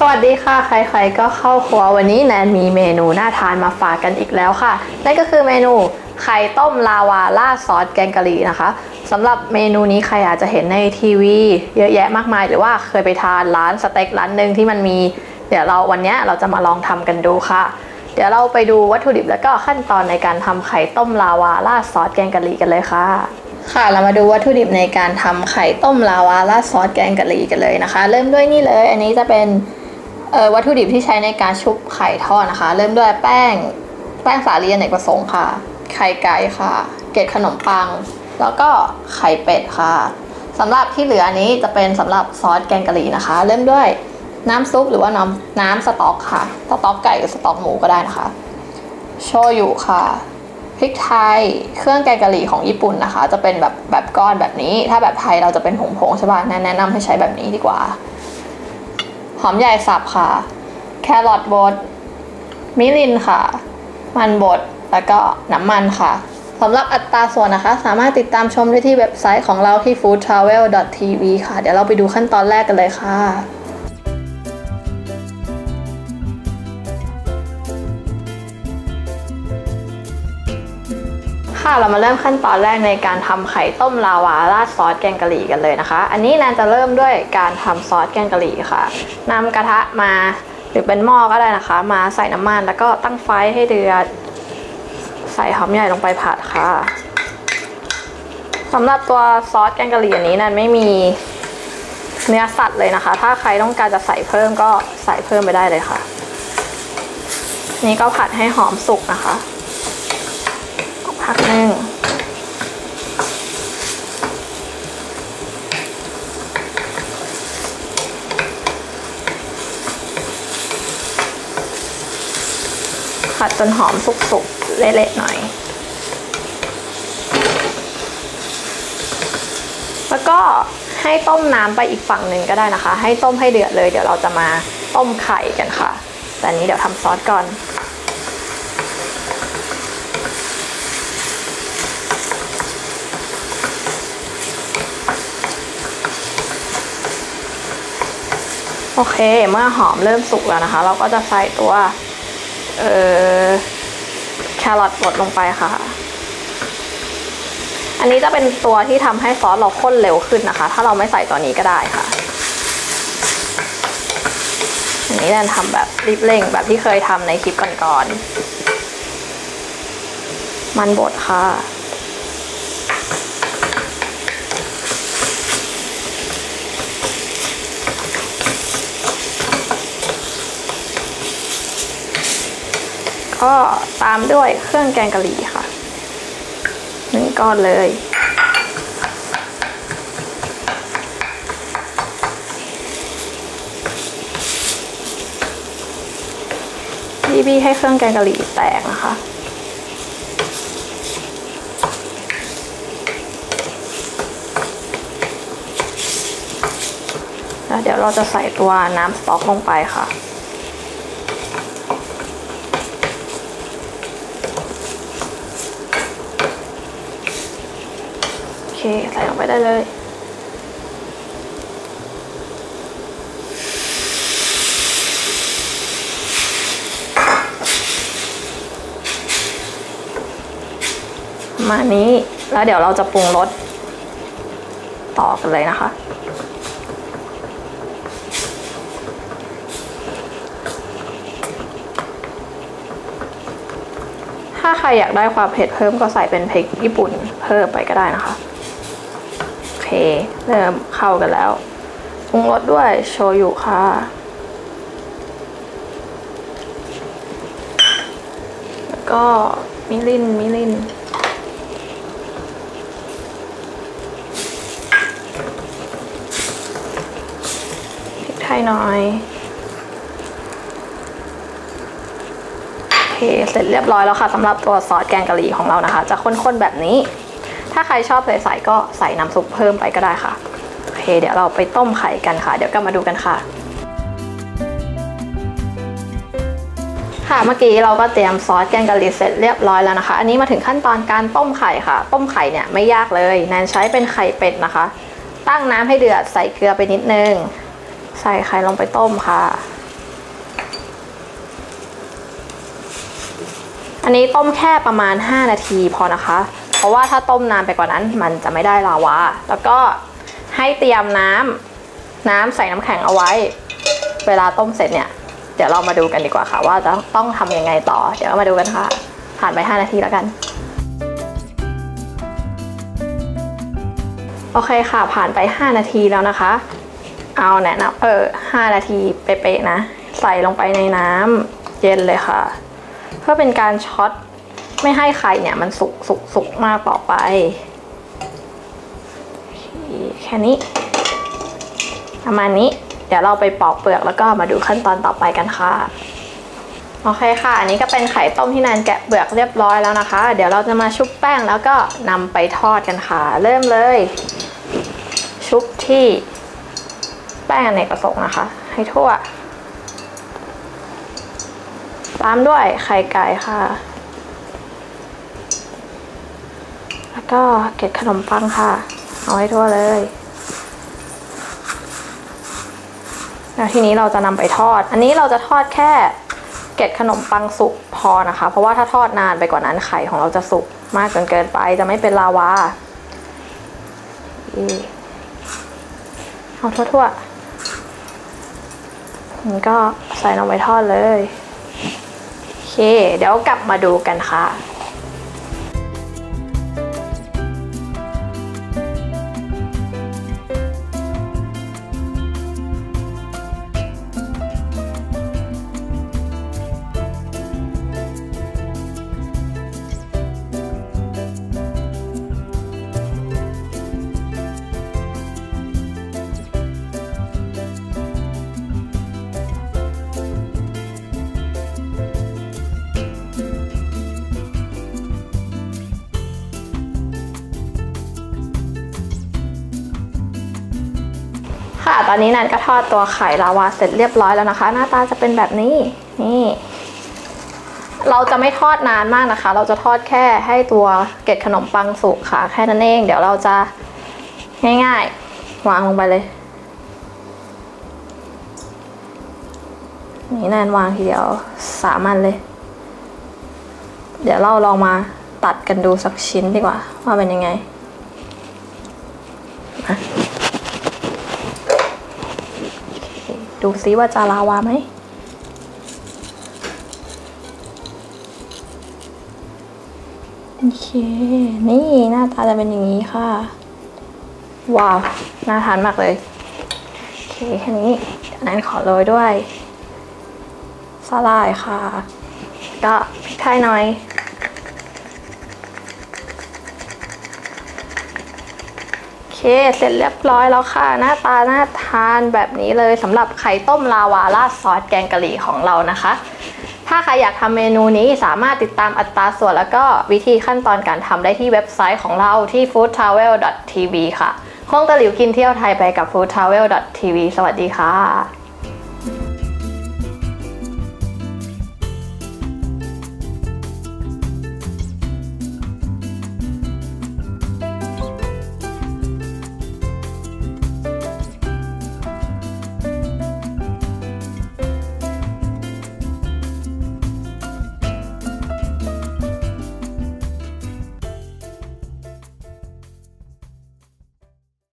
สวัสดีค่ะ ใครๆก็เข้าครัววันนี้แนนมีเมนูน่าทานมาฝากกันอีกแล้วค่ะ นั่นก็คือเมนูไข่ต้มลาวาราดซอสแกงกะหรี่นะคะสำหรับเมนูนี้ใครอาจจะเห็นในทีวี เยอะแยะมากมาย หรือว่าเคยไปทานร้านสเต็กร้านหนึ่งที่มันมี เดี๋ยวเราวันนี้เราจะมาลองทำกันดูค่ะ เดี๋ยวเราไปดูวัตถุดิบแล้วก็ขั้นตอนในการทำไข่ต้มลาวาราดซอสแกงกะหรี่กันเลยค่ะค่ะเรามาดูวัตถุดิบในการทำไข่ต้มลาวาราดซอสแกงกะหรี่กันเลยนะคะ เริ่มด้วยนี่เลย อันนี้จะเป็น วัตถุดิบที่ใช้ในการชุบไข่ทอดนะคะ เริ่มด้วยแป้งแป้งสาลีอเนกประสงค์ค่ะ ไข่ไก่ค่ะ เกล็ดขนมปัง แล้วก็ไข่เป็ดค่ะสำหรับที่เหลืออันนี้จะเป็นสำหรับซอสแกงกะหรี่นะคะ เริ่มด้วยน้ำซุปหรือว่าน้ำน้ำสต๊อกค่ะสต๊อกไก่หรือสต๊อกหมูก็ได้นะคะ โชยุค่ะพริกไทย เครื่องแกงกะหรี่ของญี่ปุ่นนะคะ จะเป็นแบบแบบก้อนแบบนี้ ถ้าแบบไทยเราจะเป็นผงๆใช่ป่ะแนะนำให้ใช้แบบนี้ดีกว่า หอมใหญ่สับค่ะ แครอทบด มิลินค่ะ มันบด แล้วก็น้ำมันค่ะสำหรับอัตราส่วนนะคะ สามารถติดตามชมได้ที่เว็บไซต์ของเราที่ foodtravel.tv ค่ะ เดี๋ยวเราไปดูขั้นตอนแรกกันเลยค่ะ ค่ะเรามาเริ่มขั้นตอนแรกในการทำไข่ต้มลาวาราดซอสแกงกะหรี่กันเลยนะคะ อันนี้แนนจะเริ่มด้วยการทำซอสแกงกะหรี่ค่ะนำกระทะมาหรือเป็นหม้อก็ได้นะคะ มาใส่น้ำมันแล้วก็ตั้งไฟให้เดือด ใส่หอมใหญ่ลงไปผัดค่ะสำหรับตัวซอสแกงกะหรี่อันนี้แนนไม่มีเนื้อสัตว์เลยนะคะ ถ้าใครต้องการจะใส่เพิ่มก็ใส่เพิ่มไปได้เลยค่ะ นี่ก็ผัดให้หอมสุกนะคะ พักหนึ่งผัดจนหอมสุกๆ เละๆหน่อย แล้วก็ให้ต้มน้ำไปอีกฝั่งหนึ่งก็ได้นะคะ ให้ต้มให้เดือดเลย เดี๋ยวเราจะมาต้มไข่กันค่ะ แต่นี้เดี๋ยวทำซอสก่อน โอเค เมื่อหอมเริ่มสุกแล้วนะคะ เราก็จะใส่ตัวเอ่อแครอทบดลงไปค่ะ อันนี้จะเป็นตัวที่ทำให้ซอสเราข้นเร็วขึ้นนะคะ ถ้าเราไม่ใส่ตัวนี้ก็ได้ค่ะอันนี้แนนทำแบบรีบเร่งแบบที่เคยทำในคลิปก่อนๆมันบดค่ะ ก็ตามด้วยเครื่องแกงกะหรี่ค่ะหนึ่งก้อนเลยบี้บี้ให้เครื่องแกงกะหรี่แตกนะคะแล้วเดี๋ยวเราจะใส่ตัวน้ำสต๊อกลงไปค่ะ เค ใส่ลงไปได้เลย มานี้แล้วเดี๋ยวเราจะปรุงรสต่อกันเลยนะคะถ้าใครอยากได้ความเผ็ดเพิ่มก็ใส่เป็นพริกญี่ปุ่นเพิ่มไปก็ได้นะคะ เค เริ่มเข้ากันแล้วปรุงรสด้วยโชยุค่ะ แล้วก็มิรินมิรินพริกไทยหน่อยโอเคเสร็จเรียบร้อยแล้วค่ะสำหรับตัวซอสแกงกะหรี่ของเรานะคะ จะข้นๆแบบนี้ ถ้าใครชอบใส่ๆก็ใส่น้ำซุปเพิ่มไปก็ได้ค่ะ โอเค เดี๋ยวเราไปต้มไข่กันค่ะ เดี๋ยวกลับมาดูกันค่ะ ค่ะเมื่อกี้เราก็เตรียมซอสแกงกะหรี่เสร็จเรียบร้อยแล้วนะคะ อันนี้มาถึงขั้นตอนการต้มไข่ค่ะ ต้มไข่เนี่ยไม่ยากเลยแนนใช้เป็นไข่เป็ดนะคะ ตั้งน้ำให้เดือดใส่เกลือไปนิดนึง ใส่ไข่ลงไปต้มค่ะอันนี้ต้มแค่ประมาณ 5 นาทีพอนะคะ เพราะว่าถ้าต้มนานไปกว่านั้นมันจะไม่ได้ลาวา แล้วก็ให้เตรียมน้ำน้ำใส่น้ำแข็งเอาไว้ เวลาต้มเสร็จเนี่ย เดี๋ยวเรามาดูกันดีกว่าค่ะ ว่าจะต้องทำยังไงต่อ เดี๋ยวมาดูกันค่ะ ผ่านไป 5 นาทีแล้วกัน โอเคค่ะ ผ่านไป 5 นาทีแล้วนะคะ เอาแนะนำเออ5นาทีเป๊ะๆนะ ใส่ลงไปในน้ำเย็นเลยค่ะ เพื่อเป็นการช็อต ไม่ให้ไข่เนี่ยมันสุกสุกสุกมากต่อไป แค่นี้ ประมาณนี้ เดี๋ยวเราไปปอกเปลือกแล้วก็มาดูขั้นตอนต่อไปกันค่ะโอเคค่ะ อันนี้ก็เป็นไข่ต้มที่แนนแกะเปลือกเรียบร้อยแล้วนะคะ เดี๋ยวเราจะมาชุบแป้งแล้วก็นำไปทอดกันค่ะ เริ่มเลย ชุบที่แป้งอเนกประสงค์นะคะ ให้ทั่ว ตามด้วยไข่ไก่ค่ะ แล้วก็เกล็ดขนมปังค่ะ เอาให้ทั่วเลยแล้วทีนี้เราจะนำไปทอด อันนี้เราจะทอดแค่เกล็ดขนมปังสุกพอนะคะ เพราะว่าถ้าทอดนานไปกว่านั้นไข่ของเราจะสุกมากจนเกินไปจะไม่เป็นลาวาเอาทั่วๆมันก็ใส่ลงไปทอดเลย โอเค เดี๋ยวกลับมาดูกันค่ะ ตอนนี้นันก็ทอดตัวไข่ลาวาเสร็จเรียบร้อยแล้วนะคะ หน้าตาจะเป็นแบบนี้ นี่ เราจะไม่ทอดนานมากนะคะ เราจะทอดแค่ให้ตัวเกล็ดขนมปังสุกค่ะ แค่นั้นเอง เดี๋ยวเราจะง่ายๆ วางลงไปเลย นี่แนนวางทีเดียวสามอันเลย เดี๋ยวเราลองมาตัดกันดูสักชิ้นดีกว่า ว่าเป็นยังไง ดูซิว่าจะลาวาไหมโอเค นี่หน้าตาจะเป็นอย่างนี้ค่ะ ว้าว น่าทานมากเลย โอเค แค่นี้เดี๋ยวนั้นขอโรยด้วยสาลายค่ะ ก็พริกไทยหน่อย โอเค เสร็จเรียบร้อยแล้วค่ะ หน้าตาน่าทานแบบนี้เลยสำหรับไข่ต้มลาวาราดซอสแกงกะหรี่ของเรานะคะ ถ้าใครอยากทำเมนูนี้สามารถติดตามอัตราส่วนแล้วก็วิธีขั้นตอนการทำได้ที่เว็บไซต์ของเราที่ foodtravel.tv ค่ะห้องตะหลิวกินเที่ยวไทยไปกับ foodtravel.tv สวัสดีค่ะ